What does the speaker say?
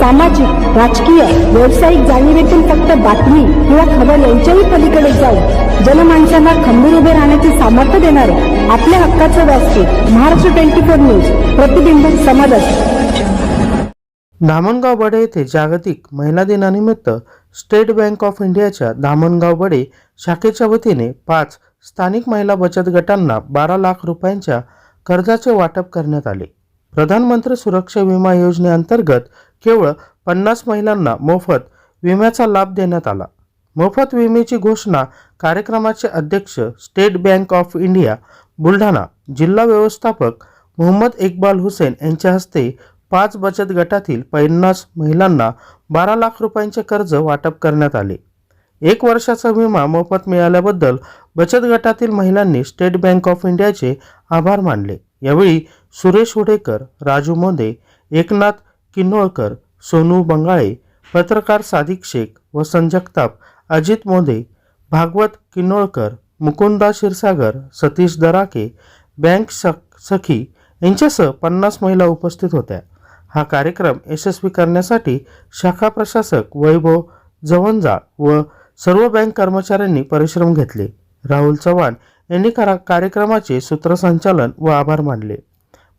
सामाजिक राजकीय व्यावसायिक जाणीवेतून फक्त बातमी किंवा खबर यांच्याही पलीकडे जाऊन जनमानसांना खंबीर उभे राहण्याचे सामर्थ्य देणारे आपल्या हक्काचं व्यासपीठ महाराष्ट्र ट्वेंटी फोर न्यूज प्रतिबिंब समाजाचे. धामणगाव बडे येथे जागतिक महिला दिनानिमित्त स्टेट बँक ऑफ इंडियाच्या धामणगाव बडे शाखेच्या वतीने पाच स्थानिक महिला बचत गटांना बारा लाख रुपयांच्या कर्जाचे वाटप करण्यात आले. प्रधानमंत्री सुरक्षा विमा योजनेअंतर्गत केवळ पन्नास महिलांना मोफत विम्याचा लाभ देण्यात आला. मोफत विम्याची घोषणा कार्यक्रमाचे अध्यक्ष State Bank of India Buldhana जिल्हा व्यवस्थापक मोहम्मद इक्बाल हुसेन यांच्या हस्ते पाच बचत गटातील पन्नास महिलांना बारा लाख रुपयांचे कर्ज वाटप करण्यात आले. एक वर्षाचा विमा मोफत मिळाल्याबद्दल बचत गटातील महिलांनी स्टेट बँक ऑफ इंडियाचे आभार मानले. यावेळी सुरेश उडेकर राजू मोदे एकनाथ किन्नोळकर सोनू बंगाळे पत्रकार सादिक शेख वसंत जगताप अजित मोदे भागवत किन्नोळकर मुकुंदा क्षीरसागर सतीश दराके बँक सखी यांच्यासह पन्नास महिला उपस्थित होत्या. हा कार्यक्रम यशस्वी करण्यासाठी शाखा प्रशासक वैभव जवंजा व सर्व बँक कर्मचाऱ्यांनी परिश्रम घेतले. राहुल चव्हाण यांनी करा कार्यक्रमाचे सूत्रसंचालन व आभार मानले.